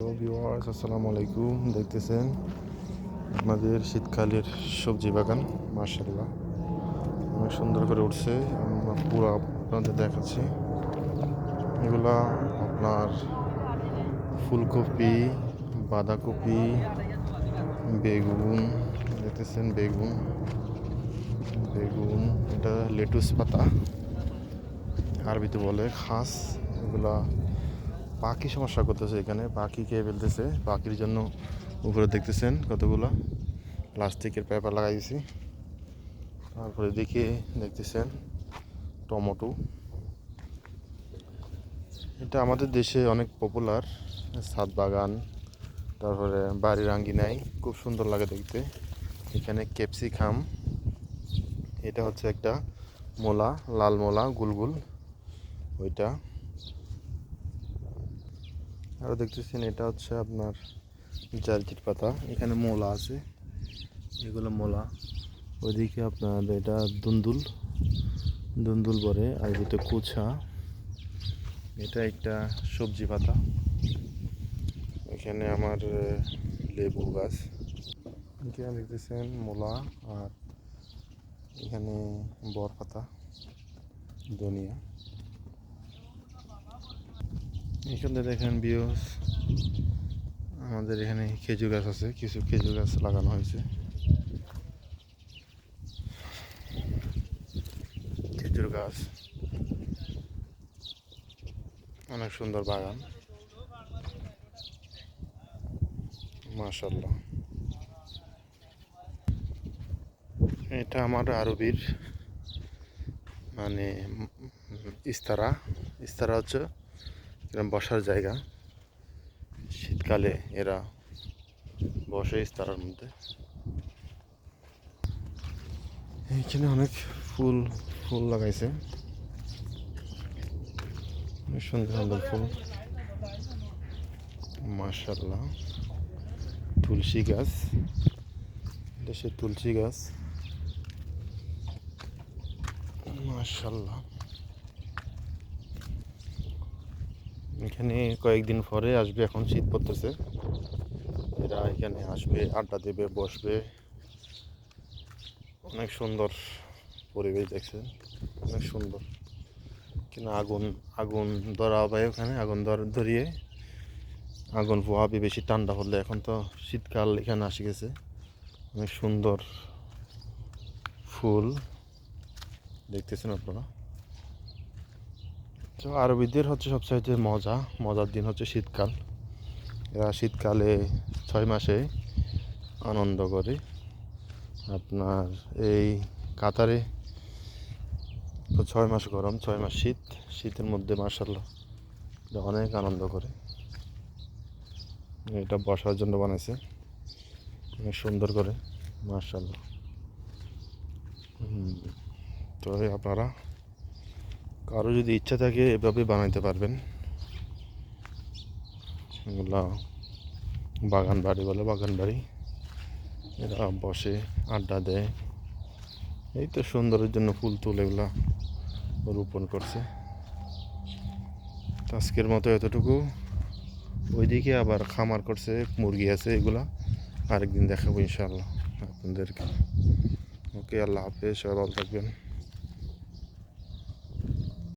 Hello viewers আসসালামু আলাইকুম। দেখতেছেন আমাদের শীতকালের সবজি বাগান মার্শাল্লাহ অনেক সুন্দর করে উঠছে। পুরো আপনাদের দেখাচ্ছি। এগুলা আপনার ফুলকপি, বাঁধাকপি, বেগুন, দেখতেছেন বেগুন বেগুন, এটা লেটুস পাতা। আরবিতে বলে খাস। এগুলা পাখি সমস্যা করতেছে এখানে, পাখি খেয়ে ফেলতেছে, পাখির জন্য উপরে দেখতেছেন কতগুলো? প্লাস্টিকের পেপার লাগাই দিয়েছি তারপরে দেখে, দেখতেছেন টমেটো। এটা আমাদের দেশে অনেক পপুলার ছাদ বাগান, তারপরে বাড়ির আঙ্গিনায় খুব সুন্দর লাগে দেখতে। এখানে ক্যাপসিকাম, এটা হচ্ছে একটা মোলা, লাল মোলা, গুলগুল, ওইটা। আরও দেখতেছেন, এটা হচ্ছে আপনার জারজির পাতা। এখানে মোলা আছে, এগুলো মোলা। ওইদিকে আপনার এটা দুন্দুল দুন্দুল বলে আর এটা কুছা, এটা একটা সবজি পাতা। এখানে আমার লেবু গাছ। এখানে দেখতেছেন মোলা, আর এখানে বর পাতা ধনিয়া। এখানে দেখেন বিয়স। আমাদের এখানে খেজুর গাছ আছে, কিছু খেজুর গাছ লাগানো হয়েছে। খেজুর গাছ। অনেক সুন্দর বাগান। মাশাল্লাহ এটা আমার আরবির মানে ইস্তারা। ইস্তারা হচ্ছে এরকম বসার জায়গা। শীতকালে এরা বসে ইস্তারার মধ্যে। এইখানে অনেক ফুল ফুল লাগাইছে। অনেক সুন্দর সুন্দর ফুল। মার্শাল্লাহ তুলসী গাছ। সে তুলসী গাছ। মার্শাল্লাহ এখানে কয়েকদিন পরে আসবে এখন শীত পড়তেছে। এরা এখানে আসবে, আড্ডা দেবে, বসবে। অনেক সুন্দর পরিবেশ দেখছেন, অনেক সুন্দর। কিন্তু আগুন আগুন ধরা হবে ওখানে, আগুন ধর- ধরিয়ে। আগুন পোহাবে বেশি ঠান্ডা হলে, এখন তো শীতকাল এখানে আসে গেছে। অনেক সুন্দর ফুল দেখতেছেন আপনারা। তো আরবিদের হচ্ছে সবচাইতে মজা, মজার দিন হচ্ছে শীতকাল। এরা শীতকালে ছয় মাসে আনন্দ করে। আপনার এই কাতারে তো ছয় মাস গরম, ছয় মাস শীত। শীতের মধ্যে মার্শাল্লাহ অনেক আনন্দ করে। এটা বসার জন্য বানাইছে। অনেক সুন্দর করে মার্শাল্লাহ তো আপনারা কারও যদি ইচ্ছা থাকে এভাবে বানাইতে পারবেন। এগুলা বাগান বাড়ি বলে, বাগান বাড়ি। এরা বসে, আড্ডা দেয়। এই তো সুন্দরের জন্য ফুল তুল এগুলা রোপণ করছে। আজকের মতো এতটুকু। ওইদিকে আবার খামার করছে, মুরগি আছে এগুলা। আরেকদিন দেখাবো ইনশাআল্লাহ আপনাদেরকে। ওকে, আল্লাহ হাফেজ, সবাই ভালো থাকবেন।